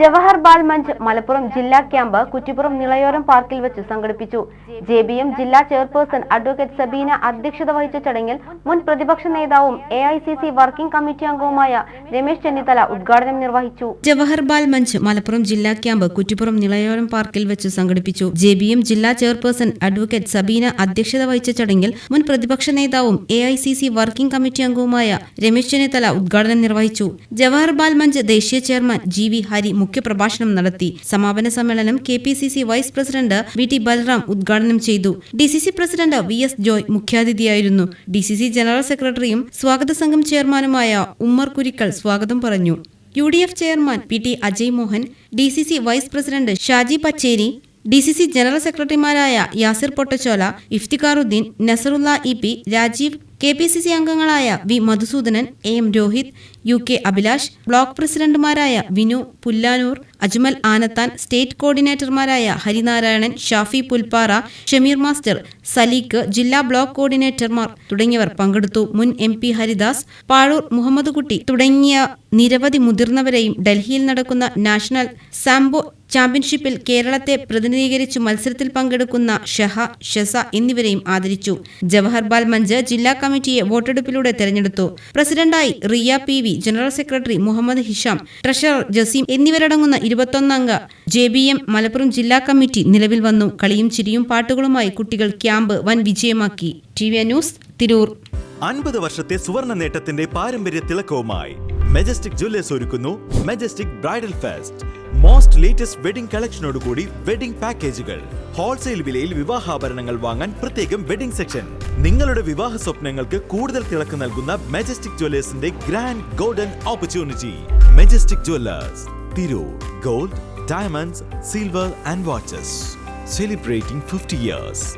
Jawahar Bal Manch Malappuram ജില്ലാ camp Kuttippuram Nilayoram പാർക്കിൽ വെച്ച് സംഘടിപ്പിച്ചു. ജെ ബി എം ജില്ലാ ചെയർപേഴ്സൺ അഡ്വക്കേറ്റ് സബീന അധ്യക്ഷത വഹിച്ച ചടങ്ങിൽ മുൻ പ്രതിപക്ഷ നേതാവും A I C C working committee അംഗവുമായ രമേശ് ചെന്നിത്തല ഉദ്ഘാടനം നിർവഹിച്ചു. ജവഹർ ബാൽ മഞ്ച് മലപ്പുറം ജില്ലാ ക്യാമ്പ് കുറ്റിപ്പുറം നിളയോരം പാർക്കിൽ വെച്ച് സംഘടിപ്പിച്ചു. ജെ ബി എം ജില്ലാ ചെയർപേഴ്സൺ അഡ്വക്കേറ്റ് സബീന അധ്യക്ഷത വഹിച്ച ചടങ്ങിൽ മുൻ പ്രതിപക്ഷ നേതാവും A I C C working committee അംഗവുമായ രമേശ് ചെന്നിത്തല ഉദ്ഘാടനം നിർവഹിച്ചു. ജവഹർ ബാൽ മഞ്ച് ദേശീയ ചെയർമാൻ ജി വി ഹരി മുഖ്യപ്രഭാഷണം നടത്തി. സമാപന സമ്മേളനം K P C C vice president V T Balram ഉദ്ഘാടനം ചെയ്തു. D C C president V S Joy മുഖ്യാതിഥിയായിരുന്നു. D C C general സെക്രട്ടറിയും സ്വാഗത സംഘം ചെയർമാനുമായ ഉമ്മർ കുരിക്കൽ സ്വാഗതം പറഞ്ഞു. U D F chairman P T Ajay Mohan D C C vice president Shaji Pacheri D C C general സെക്രട്ടറിമാരായ Yasir Pottachola Iftikharuddin Nasarulla E P Rajeev K P C C അംഗങ്ങളായ V Madhusoodanan A M Rohit U K Abhilash block പ്രസിഡന്റുമാരായ Vinu Pullanur Ajmal Anathan state കോർഡിനേറ്റർമാരായ Harinarayanan Shafi Pulppara Shameer master Saleekh ജില്ലാ block കോർഡിനേറ്റർമാർ തുടങ്ങിയവർ പങ്കെടുത്തു. മുൻ M P Haridas Pazhoor Muhammad Kutty തുടങ്ങിയ നിരവധി മുതിർന്നവരെയും ഡൽഹിയിൽ നടക്കുന്ന നാഷണൽ സാംബോ ചാമ്പ്യൻഷിപ്പിൽ കേരളത്തെ പ്രതിനിധീകരിച്ചു മത്സരത്തിൽ പങ്കെടുക്കുന്ന ഷഹ ഷസ എന്നിവരെയും ആദരിച്ചു. ജവഹർബാൽ മഞ്ച് ജില്ലാ കമ്മിറ്റിയെ വോട്ടെടുപ്പിലൂടെ തെരഞ്ഞെടുത്തു. പ്രസിഡന്റായി Riya P general secretary Muhammad Hisham treasurer Jaseem എന്നിവരടങ്ങുന്ന ഇരുപത്തൊന്നംഗ ജെ ബി എം മലപ്പുറം ജില്ലാ കമ്മിറ്റി നിലവിൽ വന്നു. കളിയും ചിരിയും പാട്ടുകളുമായി കുട്ടികൾ ക്യാമ്പ് വൻ വിജയമാക്കി. T V news Tirur. അൻപത് വർഷത്തെ സുവർണ നേട്ടത്തിന്റെ പാരമ്പര്യ തിളക്കവുമായി മെജസ്റ്റിക് ജ്വല്ലേഴ്സ് ഒരുക്കുന്നു majestic bridal fest. Most latest wedding കളക്ഷനോടുകൂടി wedding പാക്കേജുകൾ ഹോൾസെയിൽ വിലയിൽ വിവാഹാഭരണങ്ങൾ വാങ്ങാൻ പ്രത്യേകം വെഡിംഗ് സെക്ഷൻ നിങ്ങളുടെ വിവാഹ സ്വപ്നങ്ങൾക്ക് കൂടുതൽ തിളക്ക് നൽകുന്ന majestic ജ്വല്ലേഴ്സിന്റെ grand golden opportunity majestic jewellers Piro, Gold, diamonds, silver and watches. Celebrating 50 years.